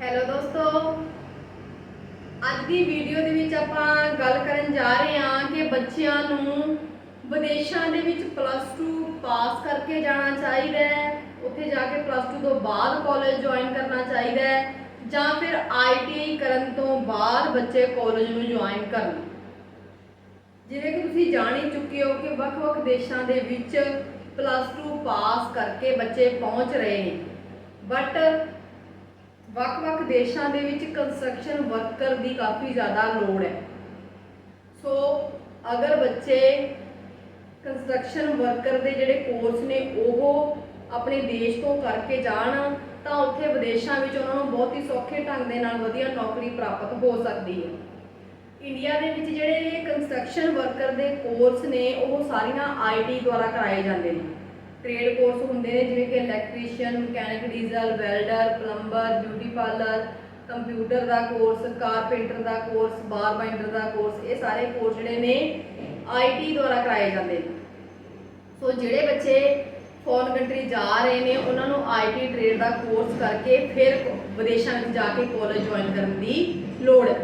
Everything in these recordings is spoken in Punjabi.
ਹੈਲੋ ਦੋਸਤੋ। ਅੱਜ ਦੀ ਵੀਡੀਓ ਦੇ ਵਿੱਚ ਆਪਾਂ ਗੱਲ ਕਰਨ ਜਾ ਰਹੇ ਹਾਂ ਕਿ ਬੱਚਿਆਂ ਨੂੰ ਵਿਦੇਸ਼ਾਂ ਦੇ ਵਿੱਚ ਪਲੱਸ 2 ਪਾਸ ਕਰਕੇ ਜਾਣਾ ਚਾਹੀਦਾ ਹੈ। ਉੱਥੇ ਜਾ ਕੇ ਪਲੱਸ 2 ਤੋਂ ਬਾਅਦ ਕਾਲਜ ਜੁਆਇਨ ਕਰਨਾ ਚਾਹੀਦਾ ਹੈ ਜਾਂ ਫਿਰ ਆਈਟੀਆਈ ਕਰਨ ਤੋਂ ਬਾਅਦ ਬੱਚੇ ਕਾਲਜ ਨੂੰ ਜੁਆਇਨ ਕਰਨ। ਜਿਵੇਂ ਕਿ ਤੁਸੀਂ ਜਾਣ ਹੀ ਚੁੱਕੇ ਹੋ ਕਿ ਵੱਖ-ਵੱਖ ਦੇਸ਼ਾਂ ਦੇ ਵਿੱਚ ਪਲੱਸ 2 ਪਾਸ ਕਰਕੇ ਬੱਚੇ ਪਹੁੰਚ ਰਹੇ ਨੇ। ਬਟ ਵੱਖ-ਵੱਖ ਦੇਸ਼ਾਂ ਦੇ ਵਿੱਚ ਕੰਸਟਰਕਸ਼ਨ ਵਰਕਰ ਦੀ ਕਾਫੀ ਜ਼ਿਆਦਾ ਲੋੜ ਹੈ। ਸੋ ਅਗਰ ਬੱਚੇ ਕੰਸਟਰਕਸ਼ਨ ਵਰਕਰ ਦੇ ਜਿਹੜੇ ਕੋਰਸ ਨੇ, ਉਹ ਆਪਣੇ ਦੇਸ਼ ਤੋਂ ਕਰਕੇ ਜਾਣ, ਤਾਂ ਉੱਥੇ ਵਿਦੇਸ਼ਾਂ ਵਿੱਚ ਉਹਨਾਂ ਨੂੰ ਬਹੁਤ ਹੀ ਸੌਖੇ ਢੰਗ ਦੇ ਨਾਲ ਵਧੀਆ ਨੌਕਰੀ ਪ੍ਰਾਪਤ ਹੋ ਸਕਦੀ ਹੈ। ਇੰਡੀਆ ਦੇ ਵਿੱਚ ਜਿਹੜੇ ਕੰਸਟਰਕਸ਼ਨ ਵਰਕਰ ਦੇ ਕੋਰਸ ਨੇ, ਉਹ ਸਾਰੀਆਂ ਆਈਟੀ ਦੁਆਰਾ ਕਰਾਏ ਜਾਂਦੇ ਨੇ। ਟ੍ਰੇਡ ਕੋਰਸ ਹੁੰਦੇ ਨੇ, ਜਿਵੇਂ ਕਿ electrician mechanic diesel welder plumber beauty parlour computer ਦਾ ਕੋਰਸ ਕਾਰਪੈਂਟਰ ਦਾ ਕੋਰਸ ਬਾਰ ਬਾਈਂਡਰ ਦਾ ਕੋਰਸ ਇਹ ਸਾਰੇ ਕੋਰਸ ਜਿਹੜੇ ਨੇ ਆਈਟੀ ਦੁਆਰਾ ਕਰਾਏ ਜਾਂਦੇ ਨੇ। ਸੋ ਜਿਹੜੇ ਬੱਚੇ ਫੋਰਨ ਕੰਟਰੀ ਜਾ ਰਹੇ ਨੇ, ਉਹਨਾਂ ਨੂੰ ਆਈਟੀ ਟ੍ਰੇਡ ਦਾ ਕੋਰਸ ਕਰਕੇ ਫਿਰ ਵਿਦੇਸ਼ਾਂ ਵਿੱਚ ਜਾ ਕੇ ਕਾਲਜ ਜੁਆਇਨ ਕਰਨ ਦੀ ਲੋੜ ਹੈ।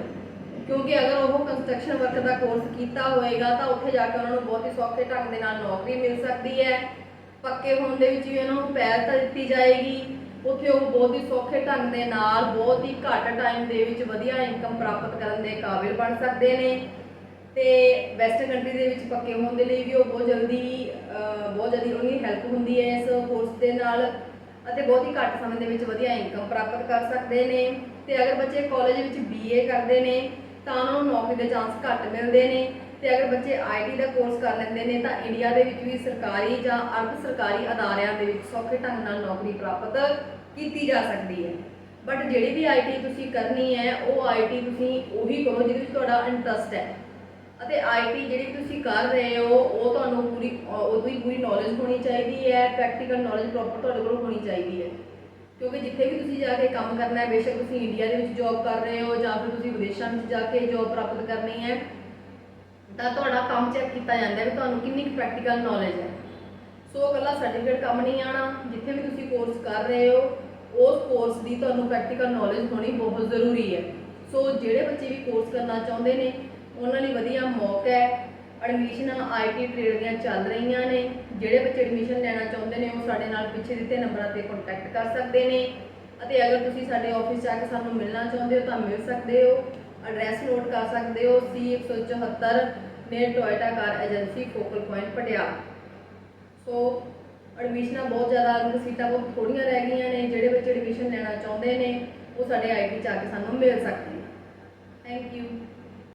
ਕਿਉਂਕਿ ਅਗਰ ਉਹ ਕੰਸਟਰਕਸ਼ਨ ਵਰਕ ਦਾ ਕੋਰਸ ਕੀਤਾ ਹੋਏਗਾ, ਤਾਂ ਉੱਥੇ ਜਾ ਕੇ ਉਹਨਾਂ ਨੂੰ ਬਹੁਤ ਹੀ ਸੌਖੇ ਢੰਗ ਦੇ ਨਾਲ ਨੌਕਰੀ ਮਿਲ ਸਕਦੀ ਹੈ। ਪੱਕੇ ਹੋਣ ਦੇ ਵਿੱਚ ਵੀ ਉਹਨਾਂ ਨੂੰ ਪਹਿਲ ਤਾਂ ਦਿੱਤੀ ਜਾਏਗੀ। ਉੱਥੇ ਉਹ ਬਹੁਤ ਹੀ ਸੌਖੇ ਢੰਗ ਦੇ ਨਾਲ ਬਹੁਤ ਹੀ ਘੱਟ ਟਾਈਮ ਦੇ ਵਿੱਚ ਵਧੀਆ ਇਨਕਮ ਪ੍ਰਾਪਤ ਕਰਨ ਦੇ ਕਾਬਿਲ ਬਣ ਸਕਦੇ ਨੇ। ਤੇ ਵੈਸਟਰਨ ਕੰਟਰੀ ਦੇ ਵਿੱਚ ਪੱਕੇ ਹੋਣ ਦੇ ਲਈ ਵੀ ਉਹ ਬਹੁਤ ਜਲਦੀ ਬਹੁਤ ਜਲਦੀ ਉਹਨਾਂ ਦੀ ਹੈਲਪ ਹੁੰਦੀ ਹੈ ਇਸ ਕੋਰਸ ਦੇ ਨਾਲ ਅਤੇ ਬਹੁਤ ਹੀ ਘੱਟ ਸਮੇਂ ਦੇ ਵਿੱਚ ਵਧੀਆ ਇਨਕਮ ਪ੍ਰਾਪਤ ਕਰ ਸਕਦੇ ਨੇ। ਤੇ ਅਗਰ ਬੱਚੇ ਕਾਲਜ ਵਿੱਚ ਬੀਏ ਕਰਦੇ ਨੇ ਤਾਂ ਉਹਨਾਂ ਨੂੰ ਨੌਕਰੀ ਦੇ ਚਾਂਸ ਘੱਟ ਮਿਲਦੇ ਨੇ। ਤੇ ਅਗਰ ਬੱਚੇ ਆਈਟੀ ਦਾ ਕੋਰਸ ਕਰ ਲੈਂਦੇ ਨੇ ਤਾਂ ਇੰਡੀਆ ਦੇ ਵਿੱਚ ਵੀ ਸਰਕਾਰੀ ਜਾਂ ਅਰਧ ਸਰਕਾਰੀ ਅਦਾਰਿਆਂ ਦੇ ਵਿੱਚ ਸੌਖੇ ਢੰਗ ਨਾਲ ਨੌਕਰੀ ਪ੍ਰਾਪਤ ਕੀਤੀ ਜਾ ਸਕਦੀ ਹੈ। ਬਟ ਜਿਹੜੀ ਵੀ ਆਈਟੀ ਤੁਸੀਂ ਕਰਨੀ ਹੈ, ਉਹ ਆਈਟੀ ਤੁਸੀਂ ਉਹੀ ਕਰੋ ਜਿਹਦੇ ਵਿੱਚ ਤੁਹਾਡਾ ਇੰਟਰਸਟ ਹੈ। ਅਤੇ ਆਈਟੀ ਜਿਹੜੀ ਤੁਸੀਂ ਕਰ ਰਹੇ ਹੋ, ਉਹ ਤੁਹਾਨੂੰ ਪੂਰੀ ਉਹਦੀ ਪੂਰੀ ਨੌਲੇਜ ਹੋਣੀ ਚਾਹੀਦੀ ਹੈ ਪ੍ਰੈਕਟੀਕਲ ਨੌਲੇਜ ਪ੍ਰੋਪਰ ਤੁਹਾਡੇ ਕੋਲ ਹੋਣੀ ਚਾਹੀਦੀ ਹੈ। ਕਿਉਂਕਿ ਜਿੱਥੇ ਵੀ ਤੁਸੀਂ ਜਾ ਕੇ ਕੰਮ ਕਰਨਾ ਹੈ, ਬੇਸ਼ੱਕ ਤੁਸੀਂ ਇੰਡੀਆ ਦੇ ਵਿੱਚ ਜੌਬ ਕਰ ਰਹੇ ਹੋ ਜਾਂ ਫਿਰ ਤੁਸੀਂ ਵਿਦੇਸ਼ਾਂ ਵਿੱਚ ਜਾ ਕੇ ਜੌਬ ਪ੍ਰਾਪਤ ਕਰਨੀ ਹੈ ਤਾਂ ਤੁਹਾਡਾ ਕੰਮ ਚੈੱਕ ਕੀਤਾ ਜਾਂਦਾ ਵੀ ਤੁਹਾਨੂੰ ਕਿੰਨੀ ਕੁ ਪ੍ਰੈਕਟੀਕਲ ਨੌਲੇਜ ਹੈ। ਸੋ ਇਕੱਲਾ ਸਰਟੀਫਿਕੇਟ ਕੰਮ ਨਹੀਂ ਆਣਾ ਜਿੱਥੇ ਵੀ ਤੁਸੀਂ ਕੋਰਸ ਕਰ ਰਹੇ ਹੋ, ਉਸ ਕੋਰਸ ਦੀ ਤੁਹਾਨੂੰ ਪ੍ਰੈਕਟੀਕਲ ਨੌਲੇਜ ਹੋਣੀ ਬਹੁਤ ਜ਼ਰੂਰੀ ਹੈ। ਸੋ ਜਿਹੜੇ ਬੱਚੇ ਵੀ ਕੋਰਸ ਕਰਨਾ ਚਾਹੁੰਦੇ ਨੇ, ਉਹਨਾਂ ਲਈ ਵਧੀਆ ਮੌਕਾ ਹੈ। ਐਡਮਿਸ਼ਨਾਂ ਆਈਟੀ ਟ੍ਰੇਡ ਦੀਆਂ ਚੱਲ ਰਹੀਆਂ ਨੇ। ਜਿਹੜੇ ਬੱਚੇ ਐਡਮਿਸ਼ਨ ਲੈਣਾ ਚਾਹੁੰਦੇ ਨੇ, ਉਹ ਸਾਡੇ ਨਾਲ ਪਿੱਛੇ ਦਿੱਤੇ ਨੰਬਰਾਂ ਤੇ ਕੰਟੈਕਟ ਕਰ ਸਕਦੇ ਨੇ। ਅਤੇ ਅਗਰ ਤੁਸੀਂ ਸਾਡੇ ਆਫਿਸ ਜਾ ਕੇ ਸਾਨੂੰ ਮਿਲਣਾ ਚਾਹੁੰਦੇ ਹੋ, ਤਾਂ ਮਿਲ ਸਕਦੇ ਹੋ। ਐਡਰੈਸ ਨੋਟ ਕਰ ਸਕਦੇ ਹੋ C174 ਨੇ Toyota car agency focal point Patiala. So ਐਡਮਿਸ਼ਨਾਂ ਬਹੁਤ ਜ਼ਿਆਦਾ ਅੰਕ ਸੀਟਾਂ ਬਹੁਤ ਥੋੜੀਆਂ ਰਹਿ ਗਈਆਂ ਨੇ, ਜਿਹੜੇ ਬੱਚੇ ਐਡਮਿਸ਼ਨ ਲੈਣਾ ਚਾਹੁੰਦੇ ਨੇ, ਉਹ ਸਾਡੇ ਆਈਟੀ ਚ ਆ ਕੇ ਸਾਨੂੰ ਮਿਲ ਸਕਦੇ ਨੇ